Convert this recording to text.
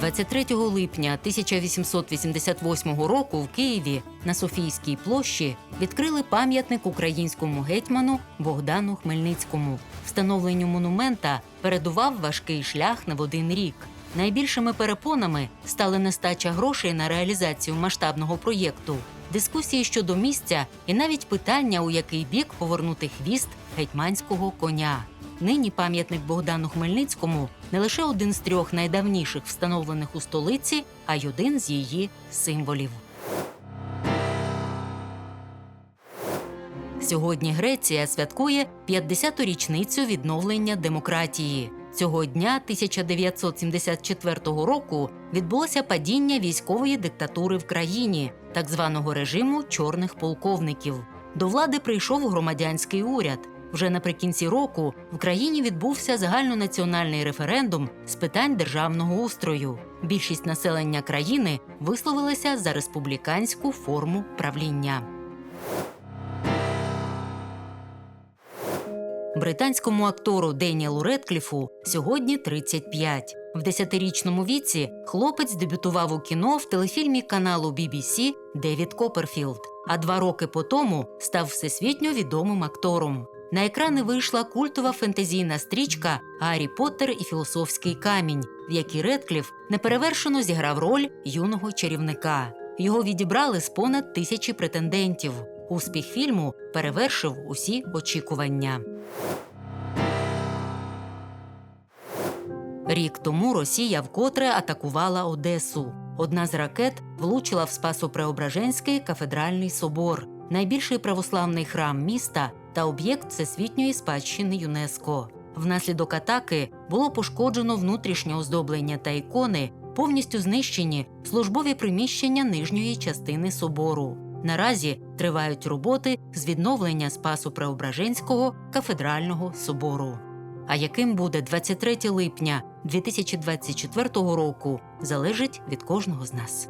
23 липня 1888 року в Києві на Софійській площі відкрили пам'ятник українському гетьману Богдану Хмельницькому. Встановленню монумента передував важкий шлях в один рік. Найбільшими перепонами стали нестача грошей на реалізацію масштабного проєкту, дискусії щодо місця і навіть питання, у який бік повернути хвіст гетьманського коня. Нині пам'ятник Богдану Хмельницькому не лише один з трьох найдавніших встановлених у столиці, а й один з її символів. Сьогодні Греція святкує 50-річницю відновлення демократії. Цього дня 1974 року відбулося падіння військової диктатури в країні, так званого режиму чорних полковників. До влади прийшов громадянський уряд. Вже наприкінці року в країні відбувся загальнонаціональний референдум з питань державного устрою. Більшість населення країни висловилася за республіканську форму правління. Британському актору Деніелу Редкліфу сьогодні 35. В 10-річному віці хлопець дебютував у кіно в телефільмі каналу BBC Девід Копперфілд, а два роки по тому став всесвітньо відомим актором. На екрани вийшла культова фентезійна стрічка Гаррі Поттер і філософський камінь, в якій Редкліф неперевершено зіграв роль юного чарівника. Його відібрали з понад тисячі претендентів. Успіх фільму перевершив усі очікування. Рік тому Росія вкотре атакувала Одесу. Одна з ракет влучила в Спасо-Преображенський кафедральний собор, найбільший православний храм міста та об'єкт всесвітньої спадщини ЮНЕСКО. Внаслідок атаки було пошкоджено внутрішнє оздоблення та ікони, повністю знищені службові приміщення нижньої частини собору. Наразі тривають роботи з відновлення Спасо-Преображенського кафедрального собору. А яким буде 23 липня 2024 року, залежить від кожного з нас.